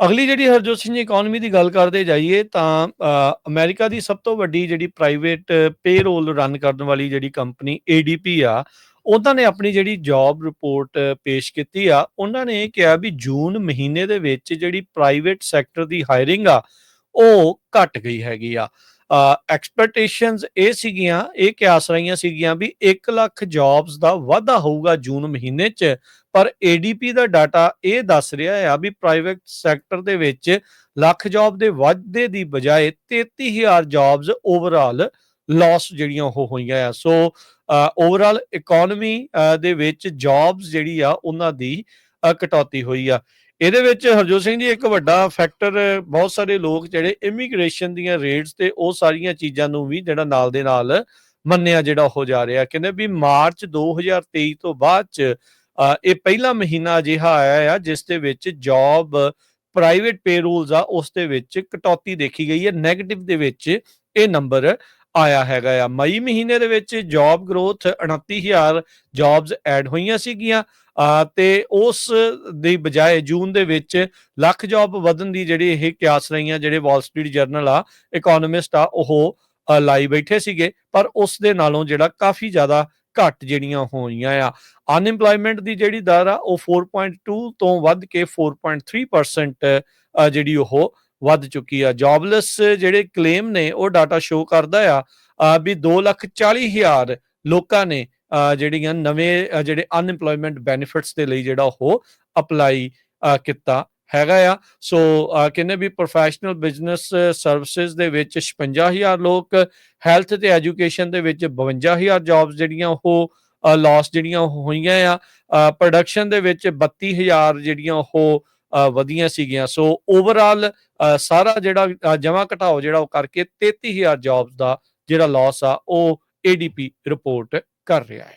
ਅਗਲੀ ਜਿਹੜੀ ਹਰਜੋਤ ਸਿੰਘ ਜੀ ਇਕਨੋਮੀ ਦੀ ਗੱਲ ਕਰਦੇ ਜਾਈਏ ਤਾਂ ਅ, ਅਮਰੀਕਾ ਦੀ ਸਭ ਤੋਂ ਵੱਡੀ ਜਿਹੜੀ ਪ੍ਰਾਈਵੇਟ ਪੇਰੋਲ ਰਨ ਕਰਨ ਵਾਲੀ ਜਿਹੜੀ ਕੰਪਨੀ ADP ਆ ਉਹਨਾਂ ਨੇ ਆਪਣੀ ਜਿਹੜੀ ਜੌਬ ਰਿਪੋਰਟ ਪੇਸ਼ ਕੀਤੀ ਆ। ਉਹਨਾਂ ਨੇ ਇਹ ਕਿਹਾ ਵੀ ਜੂਨ ਮਹੀਨੇ ਦੇ ਵਿੱਚ ਜਿਹੜੀ ਪ੍ਰਾਈਵੇਟ ਸੈਕਟਰ ਦੀ ਹਾਇਰਿੰਗ ਆ ਉਹ ਘਟ ਗਈ ਹੈਗੀ ਆ। ਐਕਸਪੈਕਟੇਸ਼ਨਸ ਇਹ ਸੀਗੀਆਂ, ਇਹ ਕਿਆਸ ਰਹੀਆਂ ਸੀਗੀਆਂ ਵੀ 1 ਲੱਖ ਜੌਬਸ ਦਾ ਵਾਧਾ ਹੋਊਗਾ ਜੂਨ ਮਹੀਨੇ 'ਚ, ਪਰ ADP ਦਾ ਡਾਟਾ ਇਹ ਦੱਸ ਰਿਹਾ ਆ ਵੀ ਪ੍ਰਾਈਵੇਟ ਸੈਕਟਰ ਦੇ ਵਿੱਚ ਲੱਖ ਜੌਬ ਦੇ ਵਾਧੇ ਦੀ ਬਜਾਏ 33000 ਜੌਬਸ ਓਵਰਆਲ ਲਾਸ ਜਿਹੜੀਆਂ ਉਹ ਹੋਈਆਂ ਆ। ਸੋ ਓਵਰਆਲ ਇਕਨੋਮੀ ਦੇ ਵਿੱਚ ਜੌਬਸ ਜਿਹੜੀ ਆ, ਉਹਨਾਂ ਦੀ ਕਟੌਤੀ ਹੋਈ ਆ। ਇਹਦੇ ਵਿੱਚ ਹਰਜੋਤ ਸਿੰਘ ਜੀ ਇੱਕ ਵੱਡਾ ਫੈਕਟਰ ਬਹੁਤ ਸਾਰੇ ਲੋਕ ਜਿਹੜੇ ਇਮੀਗ੍ਰੇਸ਼ਨ ਦੀਆਂ ਰੇਟਸ ਤੇ ਉਹ ਸਾਰੀਆਂ ਚੀਜ਼ਾਂ ਨੂੰ ਵੀ ਜਿਹੜਾ ਨਾਲ ਦੇ ਨਾਲ ਮੰਨਿਆ ਜਿਹੜਾ ਹੋ ਜਾ ਰਿਹਾ। ਕਹਿੰਦੇ ਵੀ ਮਾਰਚ 2023 ਤੋਂ ਬਾਅਦ ਚ ਅ, ਇਹ ਪਹਿਲਾ ਮਹੀਨਾ ਅਜਿਹਾ ਆਇਆ ਆ ਜਿਸ ਦੇ ਵਿੱਚ ਜੌਬ ਪ੍ਰਾਈਵੇਟ ਪੇਰੋਲਸ ਆ ਉਸ ਦੇ ਵਿੱਚ ਕਟੌਤੀ ਦੇਖੀ ਗਈ ਹੈ। 네ਗੇਟਿਵ ਦੇ ਵਿੱਚ ਇਹ ਨੰਬਰ ਆਇਆ ਹੈਗਾ ਆ। ਮਈ ਮਹੀਨੇ ਦੇ ਵਿੱਚ ਜੌਬ ਗਰੋਥ 29000 ਜੌਬਸ ਐਡ ਹੋਈਆਂ ਸੀਗੀਆਂ ਤੇ ਉਸ ਦੀ ਬਜਾਏ ਜੂਨ ਦੇ ਵਿੱਚ ਲੱਖ ਜੌਬ ਵਧਣ ਦੀ ਜਿਹੜੀ ਇਹ ਕਿਆਸ ਰਹੀਆਂ ਜਿਹੜੇ ਵਾਲ ਸਟਰੀਟ ਜਰਨਲ ਆ ਇਕਨੋਮਿਸਟ ਆ ਉਹ ਲਾਈ ਬੈਠੇ ਸੀਗੇ। ਪਰ ਉਸ ਦੇ ਨਾਲੋਂ ਜਿਹੜਾ ਕਾਫੀ ਜ਼ਿਆਦਾ ਘੱਟ ਜਿਹੜੀਆਂ ਹੋਈਆਂ ਆ। ਅਨਇੰਪਲੋਇਮੈਂਟ ਦੀ ਜਿਹੜੀ ਦਰ ਆ ਉਹ 4.2 ਤੋਂ ਵੱਧ ਕੇ 4.3% ਅ, ਜਿਹੜੀ ਉਹ ਵੱਧ ਚੁੱਕੀ ਆ। ਜੌਬਲੈਸ ਜਿਹੜੇ ਕਲੇਮ ਨੇ ਉਹ ਡਾਟਾ ਸ਼ੋ ਕਰਦਾ ਆ ਅ, ਵੀ 240000 ਲੋਕਾਂ ਨੇ ਜਿਹੜੀਆਂ ਨਵੇਂ ਜਿਹੜੇ ਅਨਇੰਪਲੋਇਮੈਂਟ ਬੈਨੀਫਿਟਸ ਦੇ ਲਈ ਜਿਹੜਾ ਉਹ ਅਪਲਾਈ ਕੀਤਾ ਹੈਗਾ ਆ। ਸੋ ਕਹਿੰਦੇ ਵੀ ਪ੍ਰੋਫੈਸ਼ਨਲ ਬਿਜ਼ਨਸ ਸਰਵਿਸਿਜ਼ ਦੇ ਵਿੱਚ 56000 ਲੋਕ ਹੈਲਥ ਤੇ ਐਜੂਕੇਸ਼ਨ ਦੇ ਵਿੱਚ 52000 ਜੌਬਸ ਜਿਹੜੀਆਂ ਉਹ ਲਾਸ ਜਿਹੜੀਆਂ ਹੋਈਆਂ ਆ। ਪ੍ਰੋਡਕਸ਼ਨ ਦੇ ਵਿੱਚ 32000 ਜਿਹੜੀਆਂ ਉਹ ਵਧੀਆਂ ਸੀਗੀਆਂ। ਸੋ ਓਵਰਆਲ ਸਾਰਾ ਜਿਹੜਾ ਜਮਾ ਘਟਾਓ ਜਿਹੜਾ ਉਹ ਕਰਕੇ 33000 ਜੌਬਸ ਦਾ ਜਿਹੜਾ ਲਾਸ ਆ, ਉਹ ADP ਰਿਪੋਰਟ ਕਰ ਰਿਹਾ ਹੈ